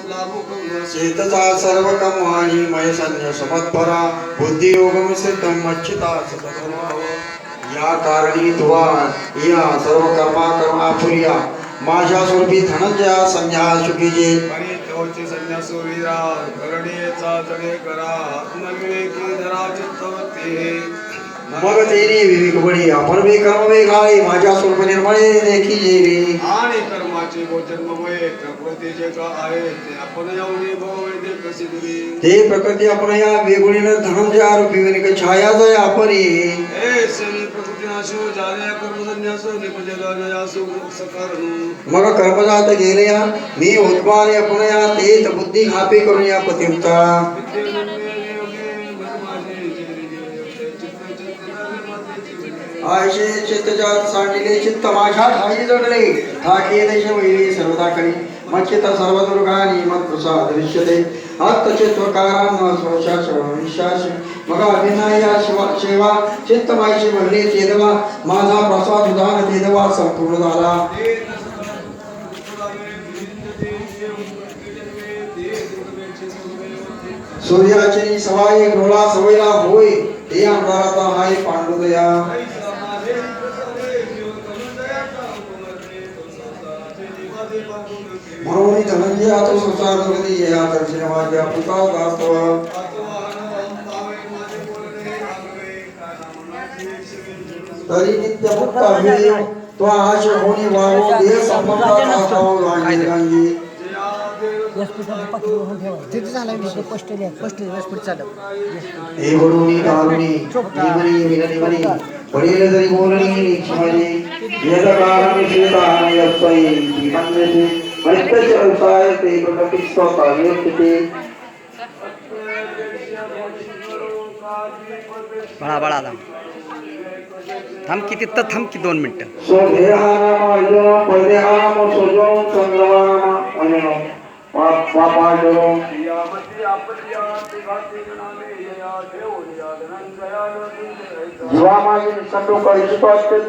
चेतसा सर्व मय संन्य समत्परा बुद्धियोग मिश्रितम मच्छिता सततभाव या कारणी तुवा या सर्व कर्मा फुरिया माझ्या स्वरूपी धनंजया संन्या सुखीजे परितोचे संन्यासुरीरा करणेचा तडे करा। आत्मविवेकी धरा चित्तवती मग तेने विवेक बळी आपण वे कर्म वे घाळे माझ्या स्वरूप निर्मळे देखी जे रे. आणि कर्माचे गोचरमय प्रकृतीचे का आहे ते आपण येऊन भोवे ते कसे दिली ते प्रकृती आपण या वेगुणीनं धनंजय आरोपी विनिक छाया जय आपरी हे सेने प्रकृती नाशो जाने कर्म संन्यासो निपजला जयासो सकरणू. मग कर्मजात गेले या मी उत्पाने आपण या तेच बुद्धी खापे करून या पतिमता आयशे चित्तजात सांडिले चित्त माझ्या ठाई जडले. ठाके देश वैरी सर्वदा करी मच्चित सर्व दुर्गानी प्रसाद दृश्यते आत्तचित्वकारान स्वशास विश्वास मग अभिनया शिवा सेवा चित्त मायशी म्हणले चेदवा. माझा प्रसाद उदान चेदवा संपूर्ण झाला. सूर्याची सवाई डोळा सवयला होय ते अंधाराचा हाय पांडुदया. म्हणून धनंजय आता संसार जगती या दर्शन माझ्या पुता दास्तव तरी नित्य मुक्त अभिनय तो आश होणी वाहो देह संबंधात असावं गांगी गांगी व्यासपीठाला पाठीवरून ठेवा तिथे झाला विषय हे विननिमणी पडेल जरी बोलणी क्षमाजी यद कारण शेता यस्वै विमन्यते मृत्यच व्यवसाय ते प्रकटी स्वतः व्यक्ती बाळा बाळा थांब थांब की तिथं थांब की दोन मिनटं स्वदेहानाम अजनो पदेहानाम सोजो चंद्रवानाम अजनो पापाजनो जीवा माझी निसंडो कळितो असते